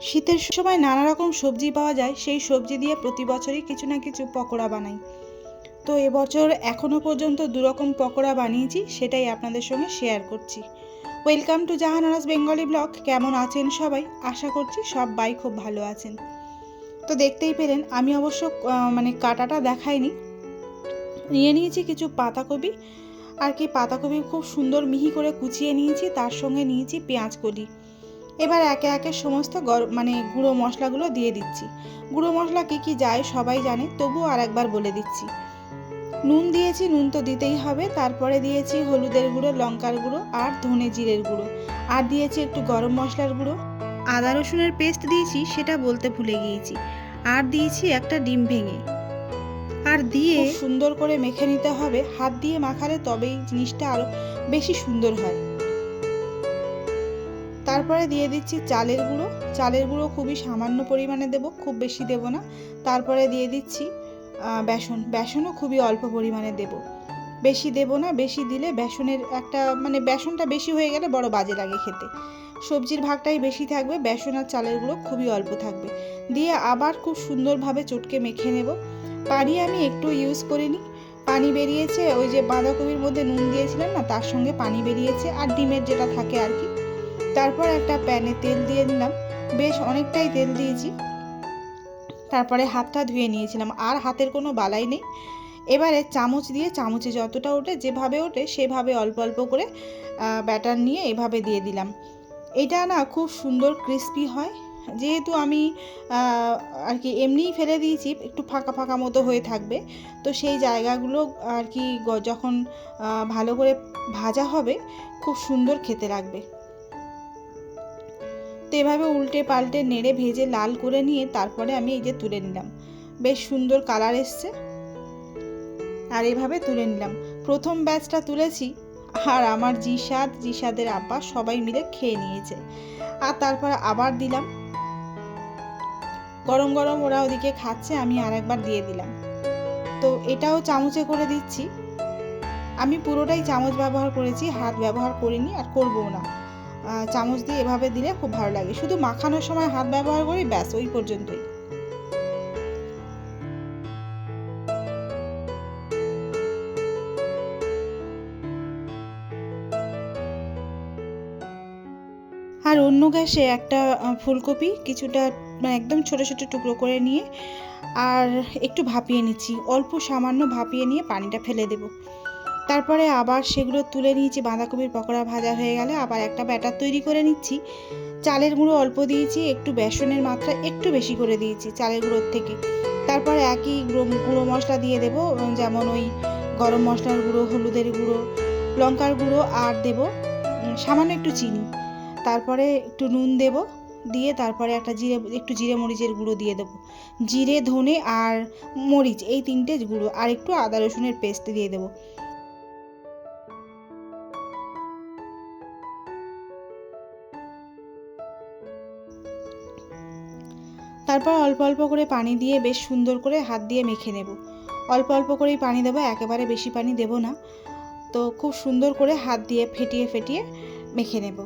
শীতের সময় নানা রকম সবজি পাওয়া যায়, সেই সবজি দিয়ে প্রতি বছরই কিছু না কিছু পকোড়া বানাই। তো এবছর এখনও পর্যন্ত দুরকম পকোড়া বানিয়েছি, সেটাই আপনাদের সঙ্গে শেয়ার করছি। Welcome to Jahanara's Bengali blog কেমন আছেন সবাই? আশা করছি সবাই খুব ভালো আছেন। তো দেখতেই পেলেন, আমি অবশ্য মানে কাটাটা দেখাইনি। নিয়ে নিয়েছি কিছু পাতাকপি, আর কি পাতাকপি খুব সুন্দর মিহি করে কুচিয়ে নিয়েছি, তার সঙ্গে নিয়েছি পেঁয়াজ কলি। এবার একে একে সমস্ত গরম মানে গুঁড়ো মশলাগুলো দিয়ে দিচ্ছি। গুঁড়ো মশলা কী কী যায় সবাই জানে, তবুও আর একবার বলে দিচ্ছি। নুন দিয়েছি, নুন তো দিতেই হবে। তারপরে দিয়েছি হলুদের গুঁড়ো, লঙ্কার গুঁড়ো আর ধনে জিরের গুঁড়ো। আর দিয়েছি একটু গরম মশলার গুঁড়ো। আদা রসুনের পেস্ট দিয়েছি, সেটা বলতে ভুলে গিয়েছি। আর দিয়েছি একটা ডিম ভেঙে। আর দিয়ে সুন্দর করে মেখে নিতে হবে। হাত দিয়ে মাখালে তবেই জিনিসটা আরও বেশি সুন্দর হয়। তারপরে দিয়ে দিচ্ছি চালের গুঁড়ো। চালের গুঁড়ো খুবই সামান্য পরিমাণে দেব, খুব বেশি দেব না। তারপরে দিয়ে দিচ্ছি বেসন। বেসনও খুবই অল্প পরিমাণে দেব। বেশি দেব না, বেশি দিলে বেসনের একটা মানে বেসনটা বেশি হয়ে গেলে বড় বাজে লাগে খেতে। সবজির ভাগটাই বেশি থাকবে, বেসন আর চালের গুঁড়ো খুবই অল্প থাকবে। দিয়ে আবার খুব সুন্দরভাবে চটকে মেখে নেব। পানি আমি একটু ইউজ করিনি। পানি বেরিয়েছে, ওই যে বাঁধাকপির মধ্যে নুন দিয়েছিলাম না, তার সঙ্গে পানি বেরিয়েছে, আর ডিমের যেটা থাকে আর কি। তারপর একটা প্যানে তেল দিয়ে দিলাম বেশ অনেকটাই তেল দিয়েছি। তারপরে হাতটা ধুয়ে নিয়েছিলাম। আর হাতের কোনো বালাই নেই। এবারে চামচ দিয়ে, চামচে যতটা ওঠে, যেভাবে ওঠে, সেভাবে অল্প অল্প করে ব্যাটার নিয়ে এভাবে দিয়ে দিলাম। এটা না খুব সুন্দর ক্রিস্পি হয়। যেহেতু আমি আর কি এমনিই ফেলে দিয়েছি, একটু ফাঁকা ফাঁকা মতো হয়ে থাকবে। তো সেই জায়গাগুলো আর কি যখন ভালো করে ভাজা হবে, খুব সুন্দর খেতে লাগবে। তো এভাবে উল্টে পাল্টে নেড়ে ভেজে লাল করে নিয়ে তারপরে আমি এই যে তুলে নিলাম। বেশ সুন্দর কালার এসছে। আর এভাবে তুলে নিলাম। প্রথম ব্যাচটা তুলেছি আর আমার জিসাদ জিসাদের আব্বা সবাই মিলে খেয়ে নিয়েছে। আর তারপর আবার দিলাম। গরম গরম ওরা ওদিকে খাচ্ছে, আমি আর একবার দিয়ে দিলাম। তো এটাও চামচে করে দিচ্ছি। আমি পুরোটাই চামচ ব্যবহার করেছি, হাত ব্যবহার করিনি আর করবও না। চামচ দিয়ে এভাবে দিলে খুব ভালো লাগে। শুধু মাখানোর সময় হাত ব্যবহার করি, ব্যাস, ওই পর্যন্তই। আর অন্য গ্যাসে একটা ফুলকপি কিছুটা মানে একদম ছোট ছোট টুকরো করে নিয়ে, আর একটু ভাপিয়ে নিচ্ছি। অল্প সামান্য ভাপিয়ে নিয়ে পানিটা ফেলে দেব। তারপরে আবার সেগুলো তুলে নিয়েছি, বাঁধাকপির পকোড়া ভাজা হয়ে গেলে আবার একটা ব্যাটার তৈরি করে নিচ্ছি। চালের গুঁড়ো অল্প দিয়েছি, একটু বেসনের মাত্রা একটু বেশি করে দিয়েছি চালের গুঁড়োর থেকে। তারপর একই গুঁড়ো মশলা দিয়ে দেবো যেমন ওই গরম মশলার গুঁড়ো, হলুদের গুঁড়ো, লঙ্কার গুঁড়ো, আর দেবো সামান্য একটু চিনি। তারপরে একটু নুন দেব, দিয়ে তারপরে একটা জিরে একটু জিরে মরিচের গুঁড়ো দিয়ে দেবো। জিরে, ধনে আর মরিচ, এই তিনটে গুঁড়ো, আর একটু আদা রসুনের পেস্ট দিয়ে দেবো। তারপর অল্প অল্প করে পানি দিয়ে বেশ সুন্দর করে হাত দিয়ে মেখে নেব। অল্প অল্প করেই পানি দেবো, একেবারে বেশি পানি দেব না। তো খুব সুন্দর করে হাত দিয়ে ফেটিয়ে ফেটিয়ে মেখে নেব।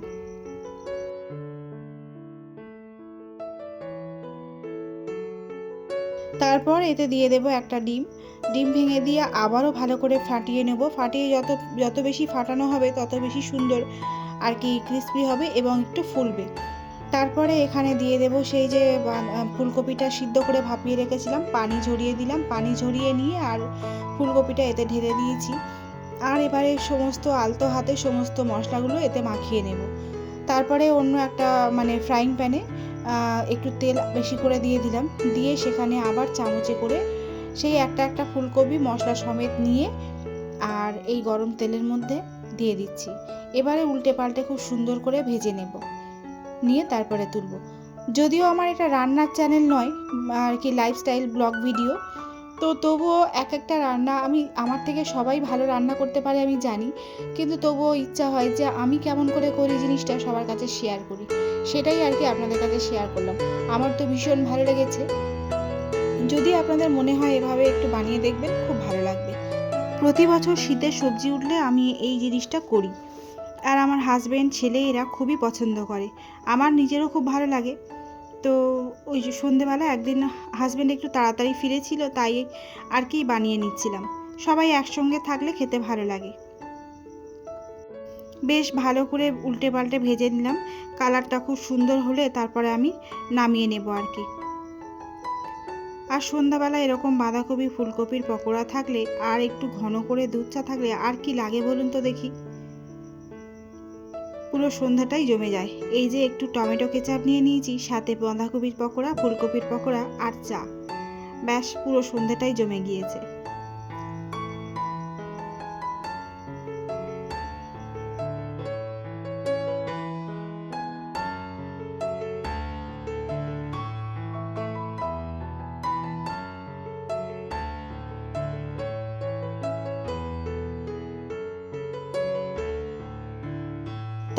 তারপর এতে দিয়ে দেব একটা ডিম। ডিম ভেঙে দিয়ে আবারও ভালো করে ফাটিয়ে নেব। ফাটিয়ে যত যত বেশি ফাটানো হবে তত বেশি সুন্দর আর কি ক্রিস্পি হবে এবং একটু ফুলবে। তারপরে এখানে দিয়ে দেব সেই যে ফুলকপিটা সিদ্ধ করে ভাপিয়ে রেখেছিলাম, পানি ঝরিয়ে দিলাম, পানি ঝরিয়ে নিয়ে আর ফুলকপিটা এতে ঢেলে দিয়েছি। আর এবারে সমস্ত আলতো হাতে সমস্ত মশলাগুলো এতে মাখিয়ে নেব। তারপরে অন্য একটা মানে ফ্রাইং প্যানে একটু তেল বেশি করে দিয়ে দিলাম। দিয়ে সেখানে আবার চামচে করে সেই একটা একটা ফুলকপি, মশলা সমেত নিয়ে আর এই গরম তেলের মধ্যে দিয়ে দিচ্ছি। এবারে উল্টে পাল্টে খুব সুন্দর করে ভেজে নেব। নিয়ে তারপরে তুলব। যদিও আমার এটা রান্নার চ্যানেল নয়, আর কি লাইফস্টাইল ব্লগ ভিডিও তো তবুও এক একটা রান্না আমি, আমার থেকে সবাই ভালো রান্না করতে পারে আমি জানি, কিন্তু তবুও ইচ্ছা হয় যে আমি কেমন করে করি জিনিসটা সবার কাছে শেয়ার করি। সেটাই আর কি আপনাদের কাছে শেয়ার করলাম। আমার তো ভীষণ ভালো লেগেছে। যদি আপনাদের মনে হয় এভাবে একটু বানিয়ে দেখবেন, খুব ভালো লাগবে। প্রতি বছর শীতের সবজি উঠলে আমি এই জিনিসটা করি। আর আমার হাজবেন্ড ছেলে এরা খুবই পছন্দ করে। আমার নিজেরও খুব ভালো লাগে। তো ওই যে সন্ধেবেলা একদিন হাজব্যান্ড একটু তাড়াতাড়ি ফিরেছিল, তাই আর কি বানিয়ে নিচ্ছিলাম। সবাই একসঙ্গে থাকলে খেতে ভালো লাগে। বেশ ভালো করে উল্টে পাল্টে ভেজে নিলাম। কালারটা খুব সুন্দর হলে তারপরে আমি নামিয়ে নেব আর কি। আর সন্ধ্যাবেলা এরকম বাঁধাকপি ফুলকপির পকোড়া থাকলে আর একটু ঘন করে দুধ চা থাকলে আর কি লাগে বলুন তো দেখি। পুরো সন্ধ্যাটাই জমে যায়। এই যে একটু টমেটো কেচাপ নিয়ে নিয়েছি, সাথে বাঁধাকপির পকোড়া, ফুলকপির পকোড়া আর চা। ব্যাস, পুরো সন্ধ্যাটাই জমে গিয়েছে।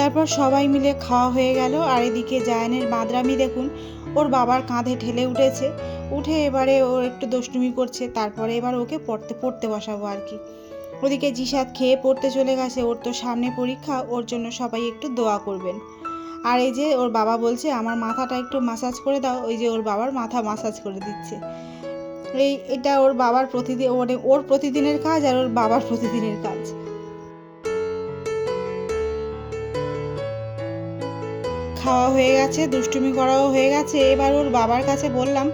তারপর সবাই মিলে খাওয়া হয়ে গেল। আর এদিকে জায়ানের বাদরামি দেখুন, ওর বাবার কাঁধে ঠেলে উঠেছে। উঠে এবারে ও একটু দুষ্টুমি করছে, তারপরে এবার ওকে পড়তে পড়তে বসাবো আর কি। ওদিকে জিসাদ খেয়ে পড়তে চলে গেছে, ওর তো সামনে পরীক্ষা, ওর জন্য সবাই একটু দোয়া করবেন। আর এই যে ওর বাবা বলছে, আমার মাথাটা একটু মাসাজ করে দাও। ওই যে ওর বাবার মাথা মাসাজ করে দিচ্ছে। এই, এটা ওর বাবার প্রতিদিন মানে ওর প্রতিদিনের কাজ আর ওর বাবার প্রতিদিনের কাজ। খাওয়া হয়ে গেছে, দুষ্টুমি করাও হয়ে গেছে। এবার ওর বাবার কাছে বললাম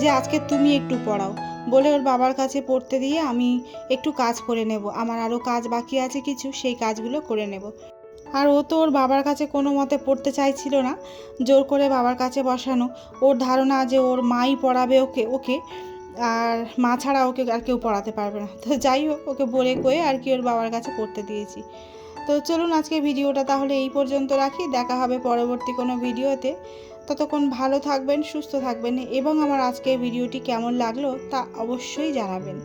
যে, আজকে তুমি একটু পড়াও। বলে ওর বাবার কাছে পড়তে দিয়ে আমি একটু কাজ করে নেব। আমার আরও কাজ বাকি আছে কিছু, সেই কাজগুলো করে নেব। আর ও তো ওর বাবার কাছে কোনো মতে পড়তে চাইছিল না, জোর করে বাবার কাছে বসানো। ওর ধারণা যে ওর মাই পড়াবে ওকে ওকে, আর মা ছাড়া ওকে আর কেউ পড়াতে পারবে না। তো যাই হোক, ওকে বলে কয়ে আর কি ওর বাবার কাছে পড়তে দিয়েছি। তো চলুন আজকে ভিডিওটা তাহলে এই পর্যন্ত রাখি। দেখা হবে পরবর্তী কোনো ভিডিওতে। ততক্ষণ ভালো থাকবেন, সুস্থ থাকবেন এবং আমার আজকের ভিডিওটি কেমন লাগল তা অবশ্যই জানাবেন।